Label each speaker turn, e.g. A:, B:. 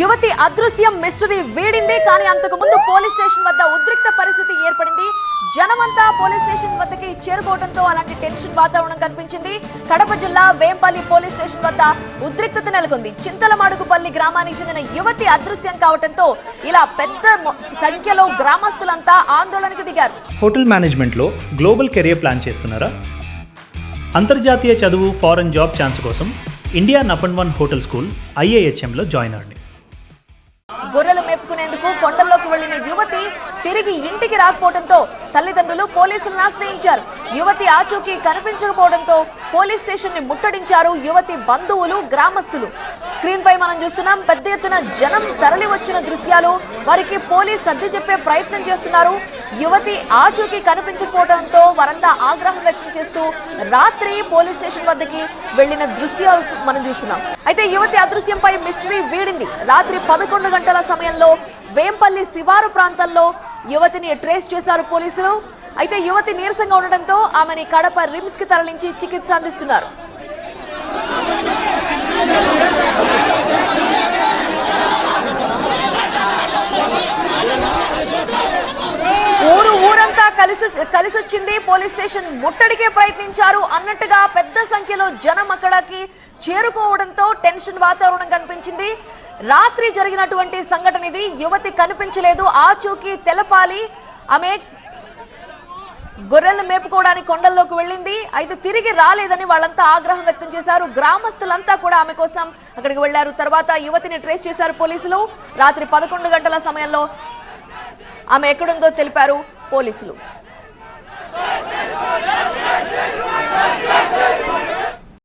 A: యువతి అదృశ్యం మిస్టరీ వీడింది కానీ అంతకు ముందు పోలీస్ స్టేషన్ వద్ద ఉద్రిక్త పరిస్థితి ఏర్పడింది. జనమంతా పోలీస్ స్టేషన్ వద్దకి చేరుకోవడంతో అలాంటి టెన్షన్ వాతావరణం కనిపించింది. కడప జిల్లా వేంపల్లి పోలీస్ స్టేషన్ వద్ద ఉద్రిక్తత నెలకొంది. చింతలమాడుగుపల్లి గ్రామానికి చెందిన యువతి అదృశ్యం కావడంతో ఇలా పెద్ద సంఖ్యలో గ్రామస్తులంతా ఆందోళనకు దిగారు.
B: హోటల్ మేనేజ్మెంట్లో గ్లోబల్ కెరియర్ ప్లాన్ చేస్తున్నారా? అంతర్జాతీయ చదువు ఫారెన్ జాబ్ ఛాన్స్ కోసం India and one hotel school ఐఏహెచ్ఎంలో join అవ్వండి.
A: కొండల్లోకి వెళ్ళిన యువతి తిరిగి ఇంటికి రాకపోవడంతో తల్లిదండ్రులు పోలీసులను ఆశ్రయించారు. యువతి ఆచూకీ కనిపించకపోవడంతో పోలీస్ స్టేషన్ని ముట్టడించారు యువతి బంధువులు గ్రామస్తులు. స్క్రీన్ పై మనం చూస్తున్నాం పెద్ద ఎత్తున జనం తరలి వచ్చిన దృశ్యాలు. వారికి పోలీస్ సర్ది చెప్పే ప్రయత్నం చేస్తున్నారు. యువతి ఆచూకీ కనిపించకపోవడంతో వారంతా ఆగ్రహం వ్యక్తం చేస్తూ రాత్రి పోలీస్ స్టేషన్ వద్దకి వెళ్ళిన దృశ్యాలు మనం చూస్తున్నాం. అయితే యువతి అదృశ్యంపై మిస్టరీ వీడింది. రాత్రి పదకొండు గంటల సమయంలో వేంపల్లి శివారు ప్రాంతంలో యువతిని ట్రేస్ చేశారు పోలీసులు. అయితే యువతి నీరసంగా ఉండడంతో ఆమెని కడప రిమ్స్కి తరలించి చికిత్స అందిస్తున్నారు. కలిసి కలిసొచ్చింది. పోలీస్ స్టేషన్ ముట్టడికే ప్రయత్నించారు. అన్నట్టుగా పెద్ద సంఖ్యలో జనం అక్కడికి చేరుకోవడంతో టెన్షన్ వాతావరణం కనిపించింది. రాత్రి జరిగినటువంటి సంఘటన ఇది. యువతి కనిపించలేదు. ఆచూకీ తెలపాలి. ఆమె గొర్రెలను మేపుకోవడానికి కొండల్లోకి వెళ్ళింది. అయితే తిరిగి రాలేదని వాళ్ళంతా ఆగ్రహం వ్యక్తం చేశారు. గ్రామస్తులంతా కూడా ఆమె కోసం అక్కడికి వెళ్ళారు తర్వాత యువతిని ట్రేస్ చేశారు పోలీసులు. రాత్రి పదకొండు గంటల సమయంలో ఆమె ఎక్కడుందో తెలిపారు. పోలీసులు.